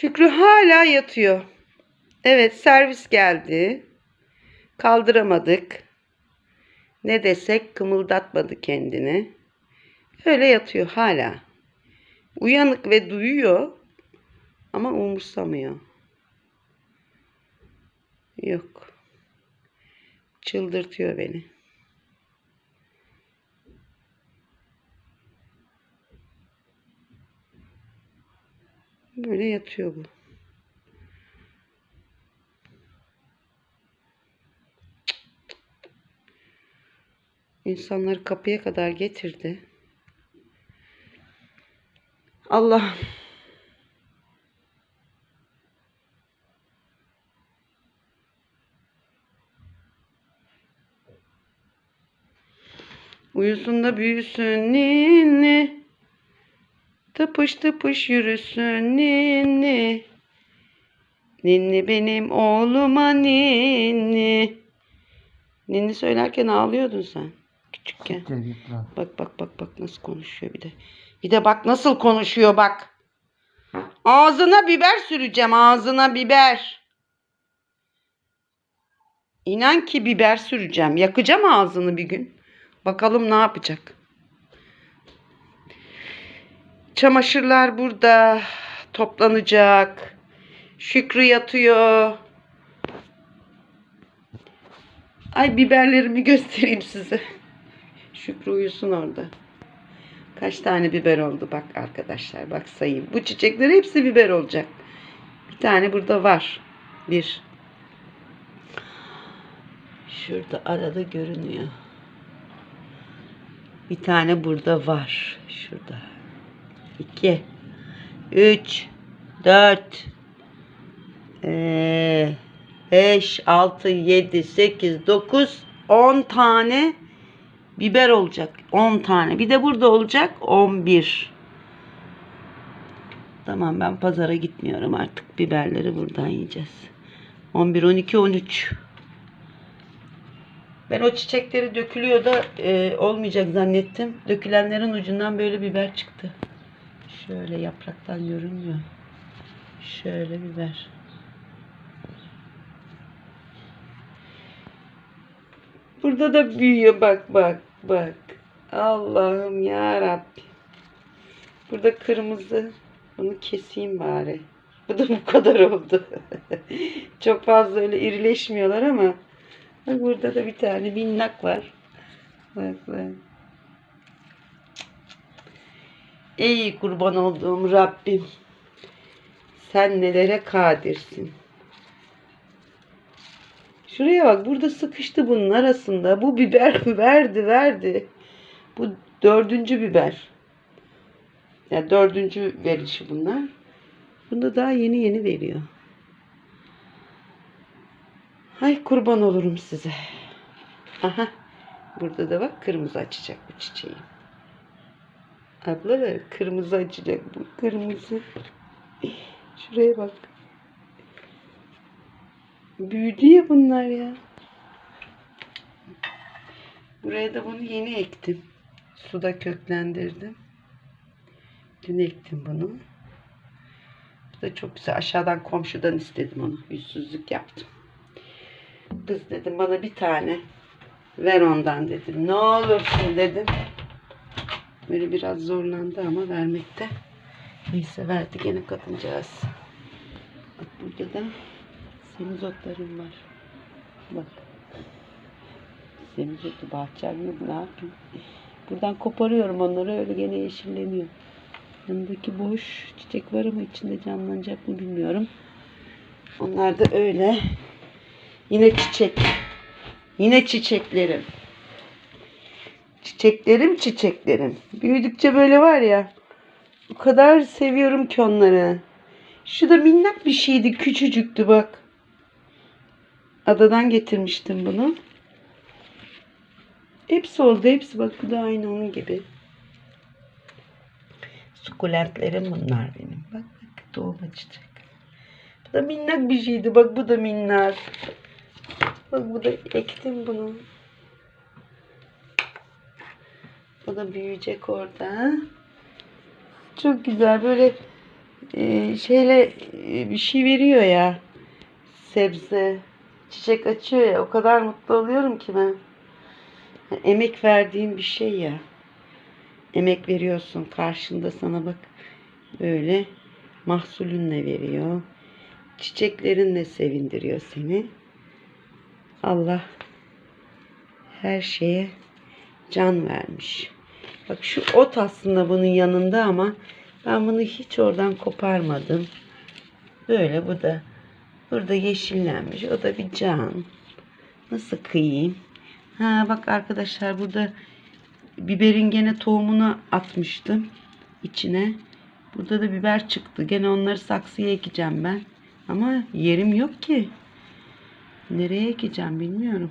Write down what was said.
Şükrü hala yatıyor. Evet servis geldi. Kaldıramadık. Ne desek kımıldatmadı kendini. Öyle yatıyor hala. Uyanık ve duyuyor ama umursamıyor. Yok. Çıldırtıyor beni. Böyle yatıyor bu. İnsanları kapıya kadar getirdi. Allah Uyusun da büyüsün ninni. Tıpış tıpış yürüsün ninni. Ninni benim oğluma ninni. Ninni söylerken ağlıyordun sen küçükken. Bak bak bak bak nasıl konuşuyor bir de. Bir de bak nasıl konuşuyor bak. Ağzına biber süreceğim ağzına biber. İnan ki biber süreceğim. Yakacağım ağzını bir gün. Bakalım ne yapacak. Çamaşırlar burada toplanacak. Şükrü yatıyor. Ay biberlerimi göstereyim size. Şükrü uyusun orada. Kaç tane biber oldu bak arkadaşlar. Bak sayayım. Bu çiçekler hepsi biber olacak. Bir tane burada var. Bir. Şurada arada görünüyor. Bir tane burada var. Şurada. İki. Üç. Dört. Ee, beş, altı, yedi, sekiz, dokuz, on tane biber olacak. 10 tane. Bir de burada olacak 11. Tamam ben pazara gitmiyorum artık. Biberleri buradan yiyeceğiz. 11, 12, 13. Ben o çiçekleri dökülüyor da e, olmayacak zannettim. Dökülenlerin ucundan böyle biber çıktı. Şöyle yapraktan görünüyor. Şöyle biber. Burada da büyüyor bak bak bak. Allah'ım ya Rabbi. Burada kırmızı. Bunu keseyim bari. Bu da bu kadar oldu. Çok fazla öyle irileşmiyorlar ama burada da bir tane minnak var. Bak bak. Ey kurban olduğum Rabbim. Sen nelere kadirsin. Şuraya bak burada sıkıştı bunun arasında. Bu biber verdi verdi. Bu dördüncü biber. Ya dördüncü verişi bunlar. Bunda daha yeni yeni veriyor. Ay kurban olurum size. Aha. Burada da bak kırmızı açacak bu çiçeği. Ablalar kırmızı açacak bu kırmızı. Şuraya bak. Büyüdü ya bunlar ya. Buraya da bunu yeni ektim. Suda köklendirdim. Dün ektim bunu. Bu da çok güzel. Aşağıdan komşudan istedim onu. Yüzsüzlük yaptım. Kız dedim bana bir tane ver ondan dedim. Ne olursun dedim. Böyle biraz zorlandı ama vermekte. Neyse verdi gene kadıncağız. Bak burada da semizotlarım var. Bak. Semizotu bahçem yok ne yapayım. Buradan koparıyorum onları öyle gene yeşilleniyor. Yanındaki boş çiçek var ama içinde canlanacak mı bilmiyorum. Onlar da öyle. Yine çiçek. Yine çiçeklerim. Çiçeklerim çiçeklerim. Büyüdükçe böyle var ya. O kadar seviyorum ki onları. Şu da minnak bir şeydi. Küçücüktü bak. Adadan getirmiştim bunu. Hepsi oldu. Hepsi bak bu da aynı onun gibi. Sukulentlerim bunlar benim. Bak bak doğum açacak. Bu da minnak bir şeydi. Bak bu da minnak. Bak bu da ektim bunu. O da büyüyecek orada. Çok güzel böyle Ee, şeyle e, bir şey veriyor ya. Sebze, çiçek açıyor ya. O kadar mutlu oluyorum ki ben. Emek verdiğim bir şey ya. Emek veriyorsun. Karşında sana bak böyle mahsulünle veriyor. Çiçeklerinle sevindiriyor seni. Allah her şeye can vermiş. Bak şu ot aslında bunun yanında ama ben bunu hiç oradan koparmadım. Böyle bu da burada yeşillenmiş. O da bir can. Nasıl kıyayım? Ha bak arkadaşlar burada biberin gene tohumunu atmıştım içine. Burada da biber çıktı. Gene onları saksıya ekeceğim ben. Ama yerim yok ki. Nereye ekeceğim bilmiyorum.